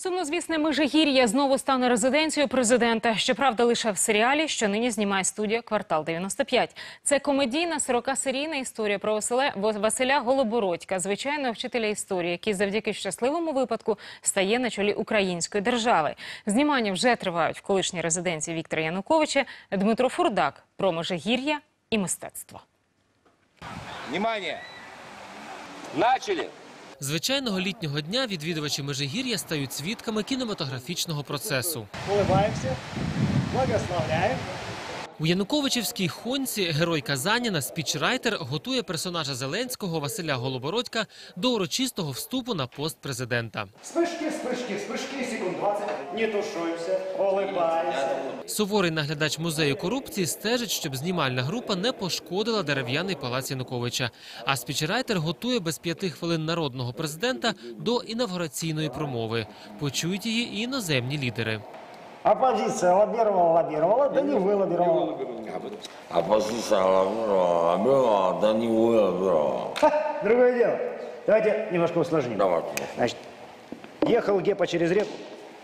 Сумнозвісне Межигір'я знову стане резиденцією президента. Щоправда, лише в серіалі, що нині знімає студія «Квартал 95». Це комедійна 40-серійна історія про Василя, Василя Голобородька, звичайного вчителя історії, який завдяки щасливому випадку стає на чолі української держави. Знімання вже тривають в колишній резиденції Віктора Януковича. Дмитро Фурдак про Межигір'я і мистецтво. Внимание! Начали! Звичайного літнього дня відвідувачі Межигір'я стають свідками кінематографічного процесу. улыбаемся, благословляем. У Януковичівській хонці герой Казаніна, спічрайтер, готує персонажа Зеленського Василя Голобородька до урочистого вступу на пост президента. Вспышки, вспышки, вспышки, секунд 20. Не тушуемся, улыбаемся. Суворий наглядач музею корупції стежить, щоб знімальна група не пошкодила дерев'яний палац Януковича. А спічрайтер готує без п'яти хвилин народного президента до інавгураційної промови. Почують її і іноземні лідери. Оппозиция лоббировала, лоббировала, да не вы лоббировала. Оппозиция лавировала, да не вылавировала. Ха, другое дело. Давайте немножко усложним. Давайте. Значит, ехал Гепа через реку,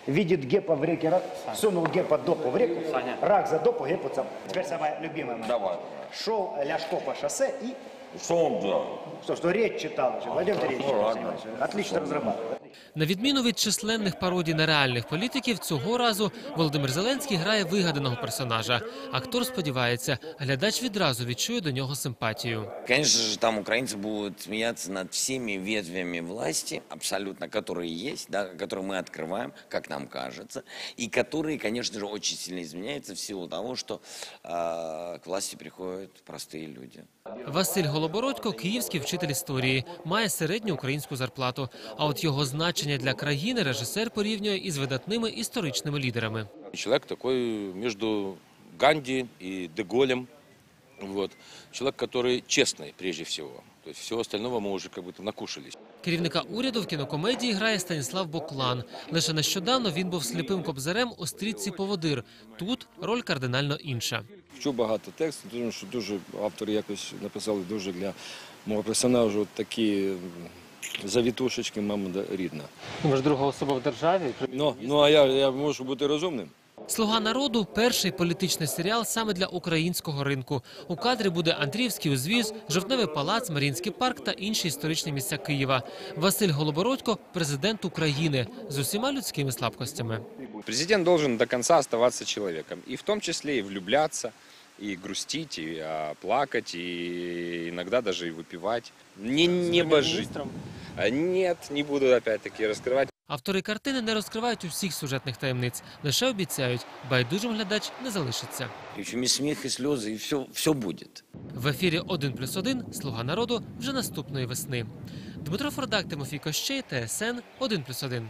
видит Гепа в реке рак, сунул Гепа допу в реку, рак за допу, Гепу цап. Теперь самое любимое. Давай. Шел Ляшко по шоссе и, Что он делал? что, что речь читал. еще. Владимир Андреевич, Ну, ладно. понимаете, отлично разрабатывал. На відміну від численних пародій на реальних політиків, цього разу Володимир Зеленський грає вигаданого персонажа. Актор сподівається, глядач відразу відчує до нього симпатію. Конечно же, там украинцы будут смеяться над всеми ветвями власти, абсолютно, которые есть, да, которые мы открываем, как нам кажется, и которые, конечно же, очень сильно изменяются в силу того, что э, к власти приходят простые люди. Василь Голобородько, київський вчитель історії, має середню українську зарплату. А от його значення для країни режисер порівнює із видатними історичними лідерами. Чоловік такий між Ганді і Деголем. Вот. Человек, который честный прежде всего. То есть всего остального мы уже как будто накушались. Керівника уряду в кінокомедії грає Станіслав Боклан. Лише нещодавно він був сліпим кобзарем у стрітці Поводир. Тут роль кардинально інша. Вчу багато тексту, тому що дуже автори якось написали дуже для мого персонажу от такі м, завітушечки, мама да- рідна. Ви ж друга особа в державі. Ну, ну а я, я можу бути розумним. Слуга народу перший політичний серіал саме для українського ринку. У кадрі буде Андріївський узвіз, Жовтневий палац, Маріїнський парк та інші історичні місця Києва. Василь Голобородько президент України з усіма людськими слабкостями. Президент должен до конца оставаться человеком. И в том числе и влюбляться, и грустить, и а, плакать, и иногда даже и. Не, не жить. А, Нет, не буду опять-таки раскрывать. Автори картини не розкривають усіх сюжетних таємниць, лише обіцяють, байдужим глядач не залишиться. И еще и смех, и слезы, и все, все буде. В ефірі «1 плюс 1» «Слуга народу» вже наступної весни. Дмитро Фордак, Тимофій Кощей, ТСН 1+,1.